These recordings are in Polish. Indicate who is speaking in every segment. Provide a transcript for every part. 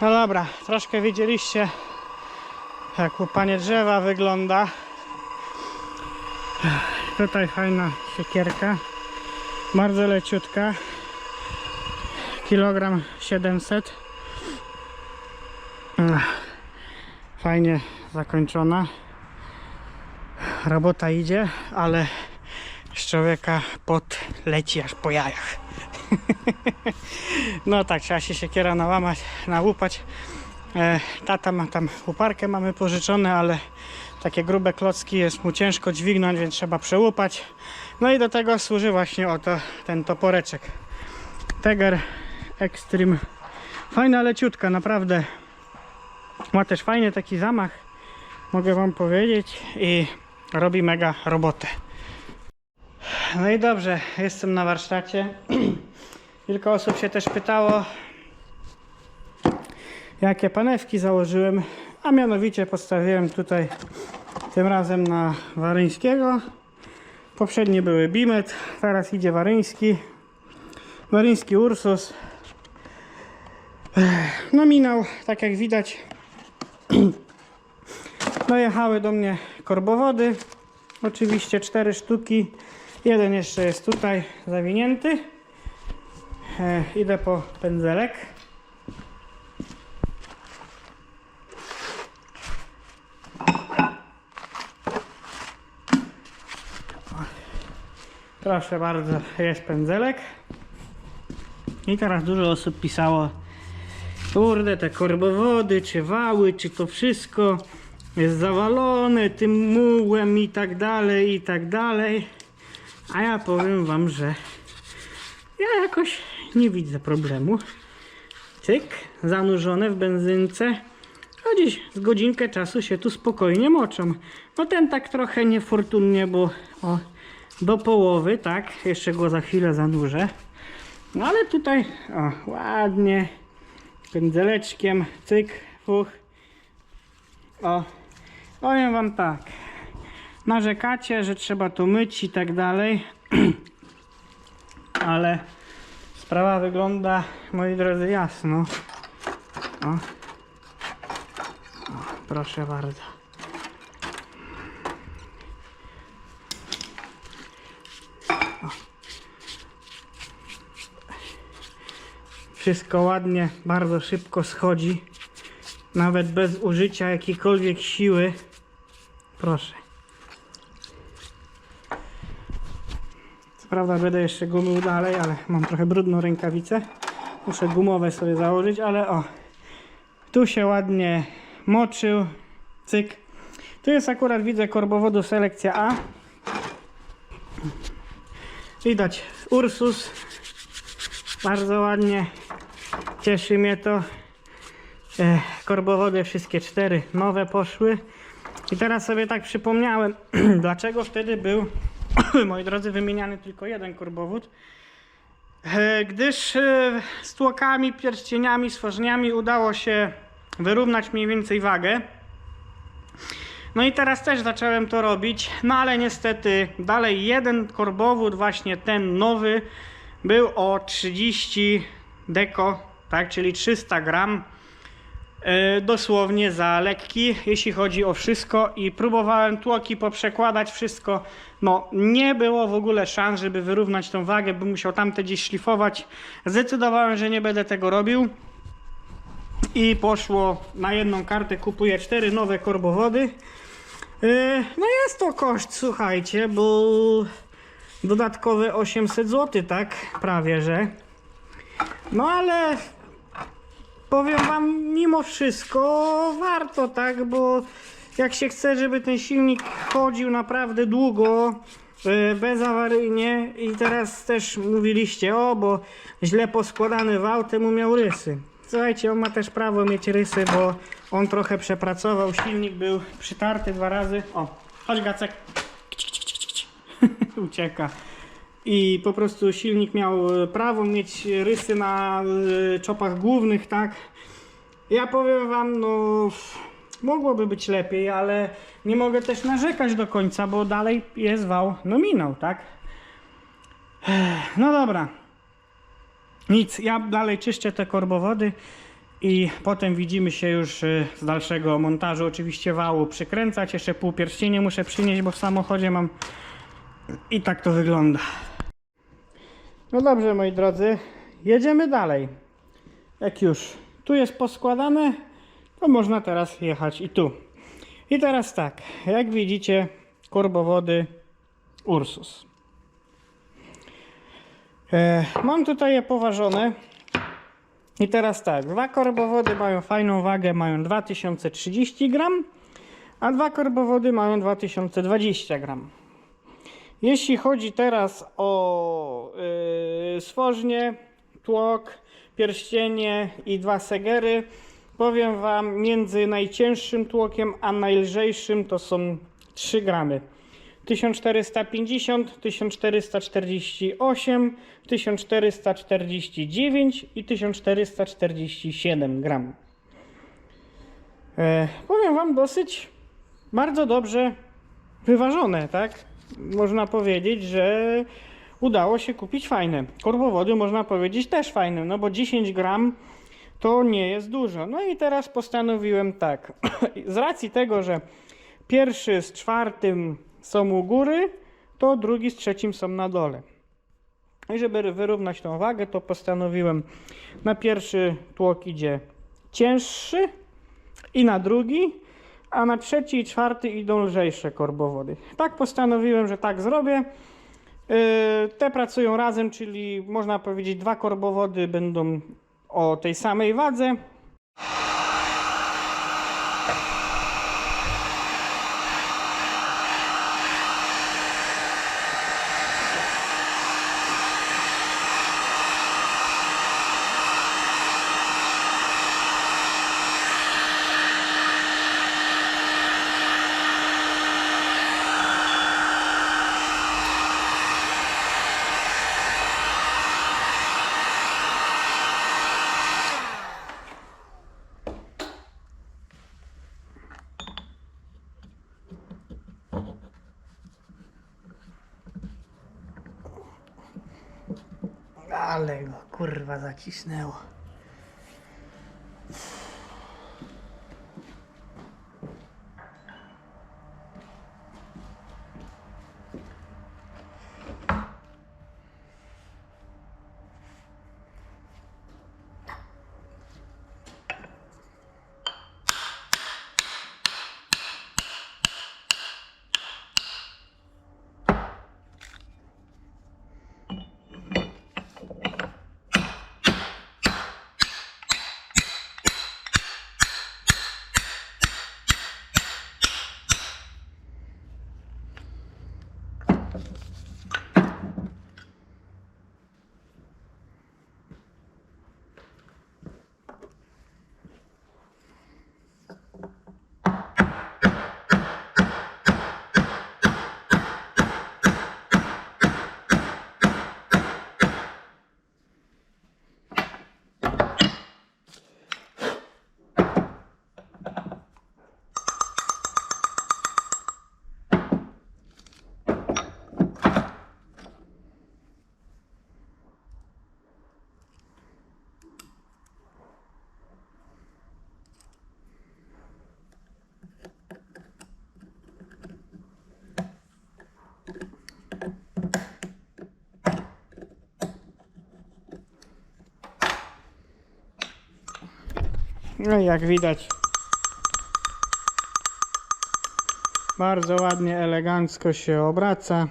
Speaker 1: No dobra, troszkę widzieliście jak łupanie drzewa wygląda. Tutaj fajna siekierka, bardzo leciutka, kilogram 700. Ach, Fajnie zakończona. Robota idzie, ale z człowieka pot leci aż po jajach. No tak, trzeba się siekiera nałamać, nałupać. E, tata ma tam łuparkę, mamy pożyczone, ale takie grube klocki jest mu ciężko dźwignąć, więc trzeba przełupać. No i do tego służy właśnie oto ten toporeczek. Teger Extreme. Fajna leciutka, naprawdę. Ma też fajny taki zamach, mogę wam powiedzieć i robi mega robotę. No i dobrze, jestem na warsztacie. Kilka osób się też pytało, jakie panewki założyłem, a mianowicie postawiłem tutaj tym razem na Waryńskiego. Poprzednie były Bimet, teraz idzie Waryński. Waryński Ursus. Ech, Nominał, tak jak widać, dojechały do mnie korbowody. Oczywiście cztery sztuki. Jeden jeszcze jest tutaj zawinięty. E, idę po pędzelek. Proszę bardzo, jest pędzelek. I teraz dużo osób pisało, kurde, te korbowody, czy wały, czy to wszystko jest zawalone tym mułem i tak dalej, i tak dalej. A ja powiem wam, że ja jakoś nie widzę problemu. Cyk, zanurzone w benzynce. A dziś z godzinkę czasu się tu spokojnie moczą. No ten tak trochę niefortunnie, bo o, do połowy, tak, jeszcze go za chwilę zanurzę. No ale tutaj, o, ładnie, pędzeleczkiem, cyk, fuch. O, powiem wam tak, narzekacie, że trzeba to myć i tak dalej, ale sprawa wygląda, moi drodzy, jasno. O. o proszę bardzo. O. Wszystko ładnie, bardzo szybko schodzi, nawet bez użycia jakiejkolwiek siły. proszę. Co prawda będę jeszcze gumił dalej, ale mam trochę brudną rękawicę. Muszę gumowe sobie założyć, ale o. Tu się ładnie moczył. Cyk. Tu jest akurat widzę korbowodu selekcja A. Widać Ursus. Bardzo ładnie. Cieszy mnie to. Korbowody wszystkie cztery nowe poszły. I teraz sobie tak przypomniałem, dlaczego wtedy był, moi drodzy, wymieniany tylko jeden korbowód. E, Gdyż e, z tłokami, pierścieniami, stworzeniami udało się wyrównać mniej więcej wagę. No i teraz też zacząłem to robić, no ale niestety dalej jeden korbowód, właśnie ten nowy, był o 30 deko, tak, czyli 300 gram. E, dosłownie za lekki, jeśli chodzi o wszystko i próbowałem tłoki poprzekładać wszystko, no nie było w ogóle szans, żeby wyrównać tą wagę, bym musiał tamte gdzieś szlifować. Zdecydowałem, że nie będę tego robił i poszło na jedną kartę, kupuję cztery nowe korbowody. E, No jest to koszt, słuchajcie, bo dodatkowe 800 zł, tak, prawie że. No ale powiem wam, mimo wszystko warto, tak, bo jak się chce, żeby ten silnik chodził naprawdę długo, e, bezawaryjnie i teraz też mówiliście, o, bo źle poskładany wał, temu miał rysy. Słuchajcie, on ma też prawo mieć rysy, bo on trochę przepracował, silnik był przytarty dwa razy. O, chodź Gacek. Ucieka. I po prostu silnik miał e, prawo mieć rysy na e, czopach głównych, tak? Ja powiem wam, no mogłoby być lepiej, ale nie mogę też narzekać do końca, bo dalej jest wał nominał, tak? No dobra. Nic, ja dalej czyszczę te korbowody i potem widzimy się już y, z dalszego montażu. Oczywiście wału przykręcać, jeszcze pół pierścienie muszę przynieść, bo w samochodzie mam i tak to wygląda. No dobrze, moi drodzy, jedziemy dalej. Jak już tu jest poskładane, to można teraz jechać i tu. I teraz tak, jak widzicie, korbowody Ursus. E, mam tutaj je poważone. I teraz tak, dwa korbowody mają fajną wagę, mają 2030 gram, a dwa korbowody mają 2020 gram. Jeśli chodzi teraz o yy, tłok, pierścienie i dwa segery, powiem Wam, między najcięższym tłokiem a najlżejszym to są 3 gramy. 1450, 1448, 1449 i 1447 gram. E, powiem Wam dosyć bardzo dobrze wyważone, tak? Można powiedzieć, że udało się kupić fajne. Korbowody można powiedzieć też fajne, no bo 10 gram to nie jest dużo. No i teraz postanowiłem tak. Z racji tego, że pierwszy z czwartym są u góry, to drugi z trzecim są na dole. I żeby wyrównać tą wagę, to postanowiłem na pierwszy tłok idzie cięższy i na drugi, a na trzeci i czwarty idą lżejsze korbowody. Tak postanowiłem, że tak zrobię. Yy, Te pracują razem, czyli można powiedzieć dwa korbowody będą o tej samej wadze. casar de chinelo. No jak widać bardzo ładnie, elegancko się obraca.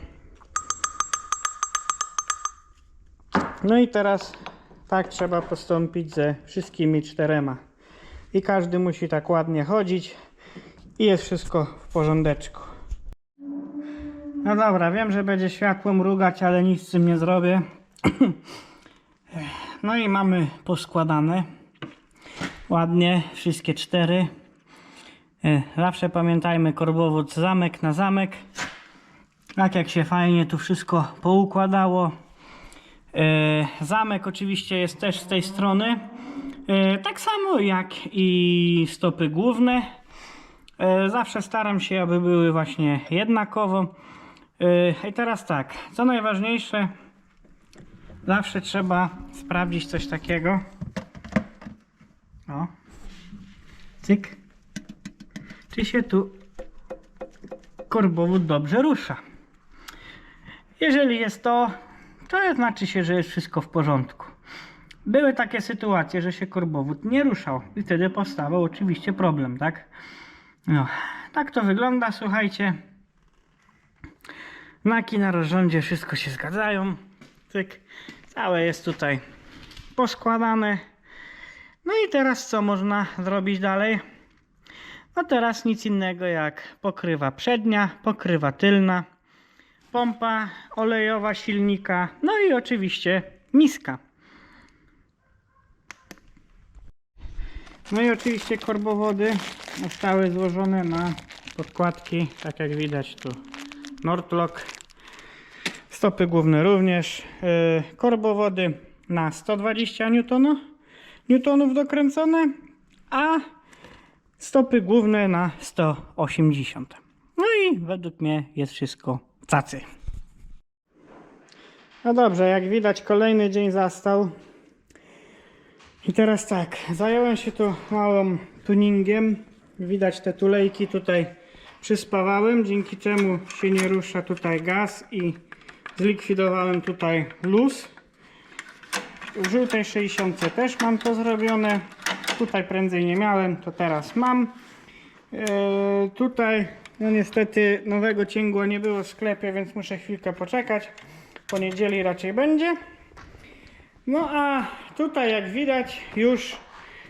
Speaker 1: No i teraz tak trzeba postąpić ze wszystkimi czterema. I każdy musi tak ładnie chodzić i jest wszystko w porządeczku. No dobra, wiem, że będzie światło mrugać, ale nic z tym nie zrobię. No i mamy poskładane ładnie, wszystkie cztery. E, Zawsze pamiętajmy korbowód zamek na zamek. Tak jak się fajnie tu wszystko poukładało. E, Zamek oczywiście jest też z tej strony. E, Tak samo jak i stopy główne. Zawsze staram się, aby były właśnie jednakowo. I teraz tak, co najważniejsze, zawsze trzeba sprawdzić coś takiego. O. Cyk. Czy się tu korbowód dobrze rusza? Jeżeli jest to, to znaczy się, że jest wszystko w porządku. Były takie sytuacje, że się korbowód nie ruszał i wtedy powstawał oczywiście problem, tak? No, tak to wygląda, słuchajcie. Znaki na rozrządzie wszystko się zgadzają. Cyk. Całe jest tutaj poskładane. No i teraz co można zrobić dalej? No teraz nic innego jak pokrywa przednia, pokrywa tylna, pompa olejowa silnika, no i oczywiście miska. No i oczywiście korbowody zostały złożone na podkładki, tak jak widać tu Nordlock. Stopy główne również. Yy, korbowody na 120 Newtonów newtonów dokręcone, a stopy główne na 180. No i według mnie jest wszystko cacy. No dobrze, jak widać kolejny dzień zastał. I teraz tak, zająłem się tu małym tuningiem. Widać te tulejki tutaj przyspawałem, dzięki czemu się nie rusza tutaj gaz i zlikwidowałem tutaj luz. W żółtej 60 też mam to zrobione. Tutaj prędzej nie miałem, to teraz mam. Eee, tutaj no niestety nowego cięgła nie było w sklepie, więc muszę chwilkę poczekać. Po niedzieli raczej będzie. No a tutaj jak widać już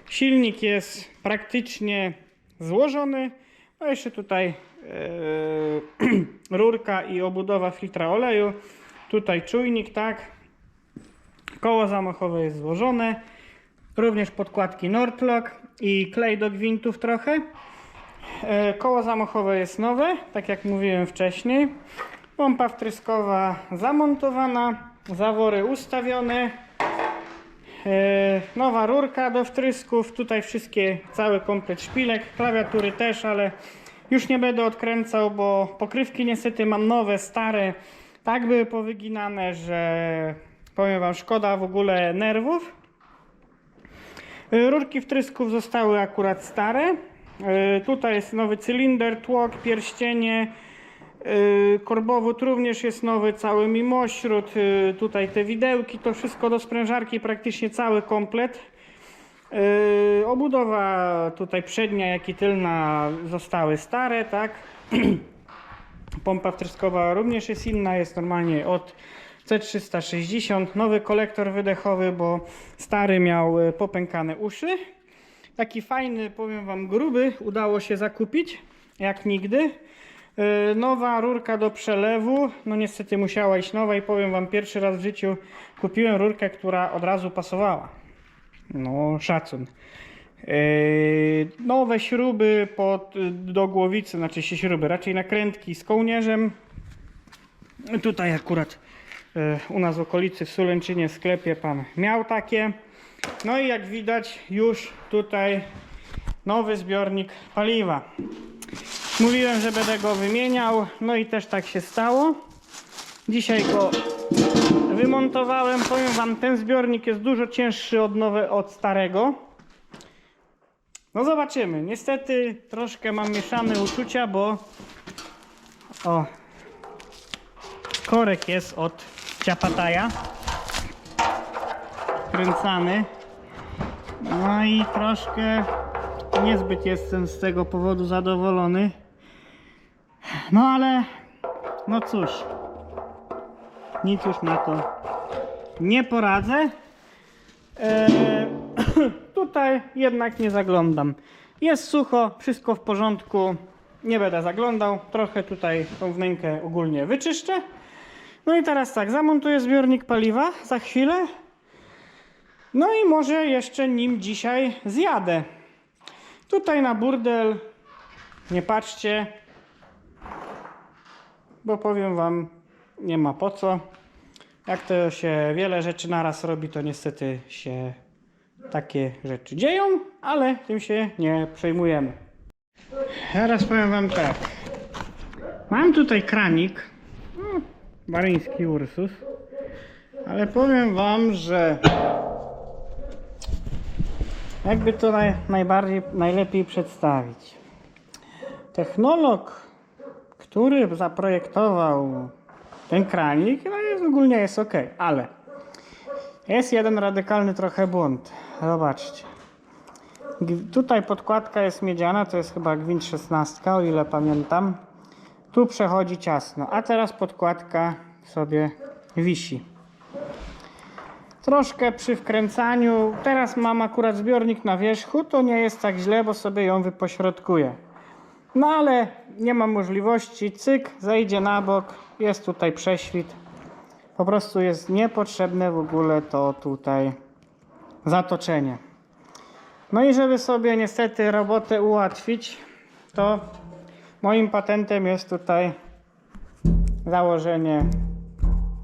Speaker 1: silnik jest praktycznie złożony. No jeszcze tutaj eee, rurka i obudowa filtra oleju. Tutaj czujnik, tak. Koło zamachowe jest złożone. Również podkładki Nordlock i klej do gwintów trochę. E, Koło zamachowe jest nowe, tak jak mówiłem wcześniej. Pompa wtryskowa zamontowana, zawory ustawione. E, Nowa rurka do wtrysków, tutaj wszystkie, cały komplet szpilek, klawiatury też, ale już nie będę odkręcał, bo pokrywki niestety mam nowe, stare, tak były powyginane, że powiem Wam, szkoda w ogóle nerwów. Y, Rurki wtrysków zostały akurat stare. Y, Tutaj jest nowy cylinder, tłok, pierścienie. y, Korbowód również jest nowy, cały mimośród. Tutaj te widełki, to wszystko do sprężarki, praktycznie cały komplet. Obudowa tutaj przednia, jak i tylna zostały stare, tak? Pompa wtryskowa również jest inna, jest normalnie od C360. Nowy kolektor wydechowy, bo stary miał e, popękane uszy. Taki fajny, powiem Wam, gruby udało się zakupić, jak nigdy. Yy, Nowa rurka do przelewu. No niestety musiała iść nowa i powiem wam, pierwszy raz w życiu kupiłem rurkę, która od razu pasowała. No szacun. Yy, nowe śruby pod, do głowicy, znaczy się śruby, raczej nakrętki z kołnierzem. Tutaj akurat u nas w okolicy w Sulęczynie w sklepie pan miał takie. No i jak widać już tutaj nowy zbiornik paliwa. Mówiłem, że będę go wymieniał, no i też tak się stało. Dzisiaj go wymontowałem. Powiem wam, ten zbiornik jest dużo cięższy od, nowe, od starego. No zobaczymy. Niestety troszkę mam mieszane uczucia, bo o korek jest od ciapataja kręcany. No i troszkę niezbyt jestem z tego powodu zadowolony. No ale no cóż. Nic już na to nie poradzę. Eee, tutaj jednak nie zaglądam. Jest sucho, wszystko w porządku. Nie będę zaglądał. Trochę tutaj tą wnękę ogólnie wyczyszczę. No i teraz tak, zamontuję zbiornik paliwa za chwilę. No i może jeszcze nim dzisiaj zjadę. Tutaj na burdel nie patrzcie, bo powiem wam, nie ma po co. Jak to się wiele rzeczy naraz robi, to niestety się takie rzeczy dzieją, ale tym się nie przejmujemy. Teraz powiem wam tak. Mam tutaj kranik, baryński Ursus, ale powiem wam, że jakby to naj, najbardziej, najlepiej przedstawić. Technolog, który zaprojektował ten kranik, no jest, ogólnie jest ok, ale jest jeden radykalny trochę błąd. Zobaczcie. Tutaj podkładka jest miedziana, to jest chyba gwint 16, o ile pamiętam. Tu przechodzi ciasno, a teraz podkładka sobie wisi. Troszkę przy wkręcaniu, teraz mam akurat zbiornik na wierzchu, to nie jest tak źle, bo sobie ją wypośrodkuję. No ale nie ma możliwości, cyk, zejdzie na bok, jest tutaj prześwit. Po prostu jest niepotrzebne w ogóle to tutaj zatoczenie. No i żeby sobie niestety robotę ułatwić, to moim patentem jest tutaj założenie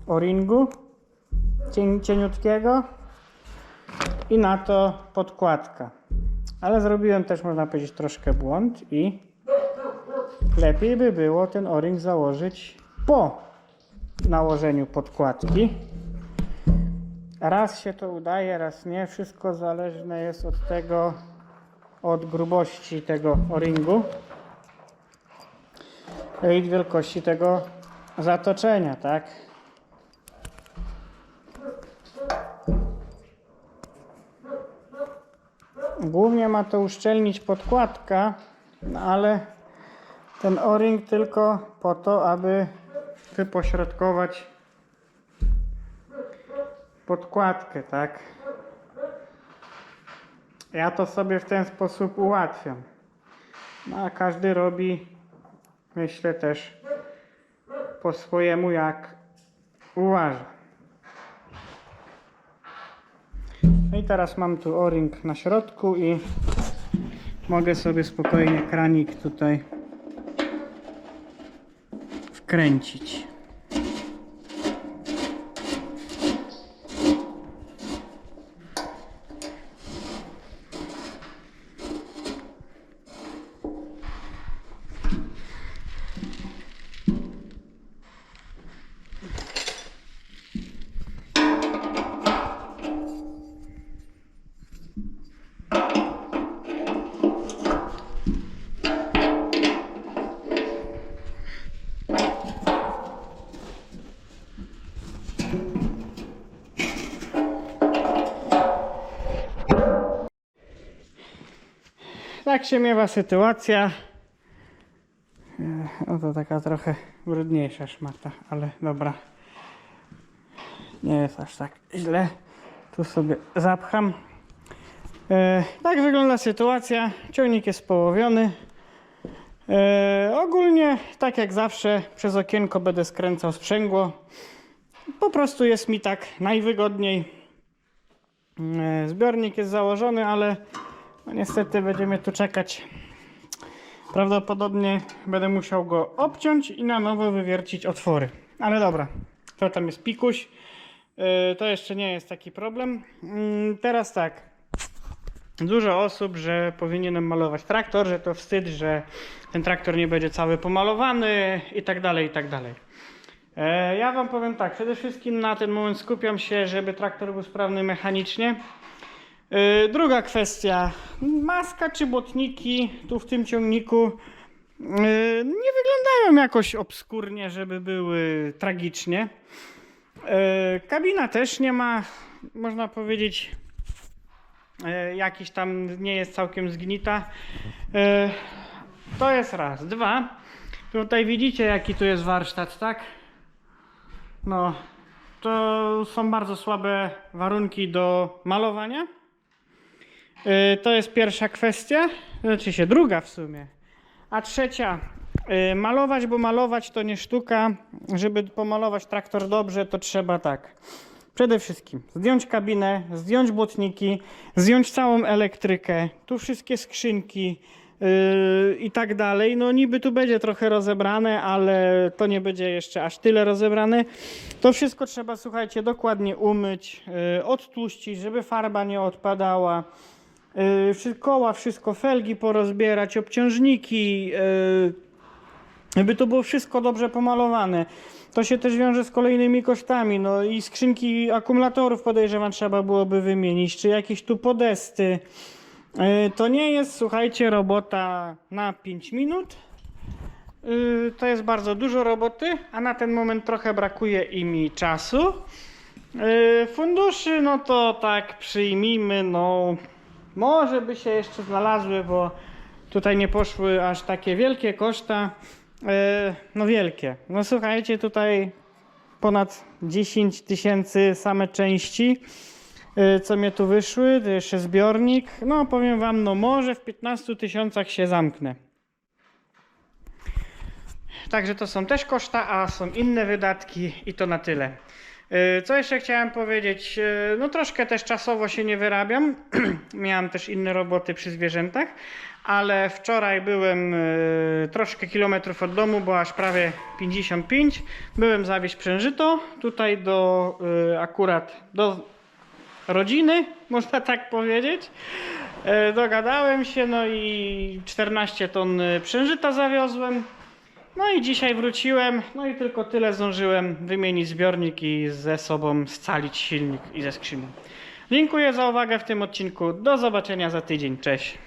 Speaker 1: o-ringu cieniutkiego i na to podkładka. Ale zrobiłem też, można powiedzieć, troszkę błąd i lepiej by było ten o-ring założyć po nałożeniu podkładki. Raz się to udaje, raz nie. Wszystko zależne jest od tego, od grubości tego o-ringu i wielkości tego zatoczenia, tak? Głównie ma to uszczelnić podkładka, no ale ten o-ring tylko po to, aby wypośrodkować podkładkę, tak? Ja to sobie w ten sposób ułatwiam. No a każdy robi, myślę też po swojemu jak uważa. No i teraz mam tu o-ring na środku i mogę sobie spokojnie kranik tutaj wkręcić. Tak się miewa sytuacja. E, No to taka trochę brudniejsza szmata, ale dobra. Nie jest aż tak źle. Tu sobie zapcham. E, tak wygląda sytuacja. Ciągnik jest połowiony. E, ogólnie, tak jak zawsze, przez okienko będę skręcał sprzęgło. Po prostu jest mi tak najwygodniej. E, zbiornik jest założony, ale no niestety będziemy tu czekać. Prawdopodobnie będę musiał go obciąć i na nowo wywiercić otwory. Ale dobra, to tam jest pikuś. E, to jeszcze nie jest taki problem. Mm, teraz tak. Dużo osób, że powinienem malować traktor, że to wstyd, że ten traktor nie będzie cały pomalowany i tak dalej, i tak dalej. E, Ja Wam powiem tak, przede wszystkim na ten moment skupiam się, żeby traktor był sprawny mechanicznie. E, Druga kwestia, maska czy błotniki tu w tym ciągniku e, nie wyglądają jakoś obskurnie, żeby były tragicznie. E, Kabina też nie ma, można powiedzieć, jakiś tam nie jest całkiem zgnita. To jest raz. Dwa. Tutaj widzicie jaki tu jest warsztat, tak? No, to są bardzo słabe warunki do malowania. E, To jest pierwsza kwestia, znaczy się druga w sumie. A trzecia, e, malować, bo malować to nie sztuka. Żeby pomalować traktor dobrze, to trzeba tak. Przede wszystkim zdjąć kabinę, zdjąć błotniki, zdjąć całą elektrykę, tu wszystkie skrzynki yy, i tak dalej. No niby tu będzie trochę rozebrane, ale to nie będzie jeszcze aż tyle rozebrane. To wszystko trzeba, słuchajcie, dokładnie umyć, yy, odtłuścić, żeby farba nie odpadała. Yy, koła, wszystko, felgi porozbierać, obciążniki, yy, żeby to było wszystko dobrze pomalowane. To się też wiąże z kolejnymi kosztami. No i skrzynki akumulatorów podejrzewam trzeba byłoby wymienić, czy jakieś tu podesty. Yy, To nie jest, słuchajcie, robota na 5 minut. Yy, To jest bardzo dużo roboty, a na ten moment trochę brakuje i mi czasu. Yy, Funduszy, no to tak przyjmijmy, no może by się jeszcze znalazły, bo tutaj nie poszły aż takie wielkie koszta. E, No wielkie. No słuchajcie, tutaj ponad 10 tysięcy same części, e, co mnie tu wyszły, jeszcze zbiornik. No powiem wam, no może w 15 tysiącach się zamknę. Także to są też koszta, a są inne wydatki i to na tyle. E, Co jeszcze chciałem powiedzieć? E, No troszkę też czasowo się nie wyrabiam. Miałem też inne roboty przy zwierzętach, ale wczoraj byłem e, troszkę kilometrów od domu, bo aż prawie 55. Byłem zawieźć przężyto tutaj do akurat do rodziny, można tak powiedzieć. Dogadałem się, no i 14 ton przężyta zawiozłem. No i dzisiaj wróciłem, no i tylko tyle zdążyłem wymienić zbiornik i ze sobą scalić silnik i ze skrzynią. Dziękuję za uwagę w tym odcinku. Do zobaczenia za tydzień. Cześć.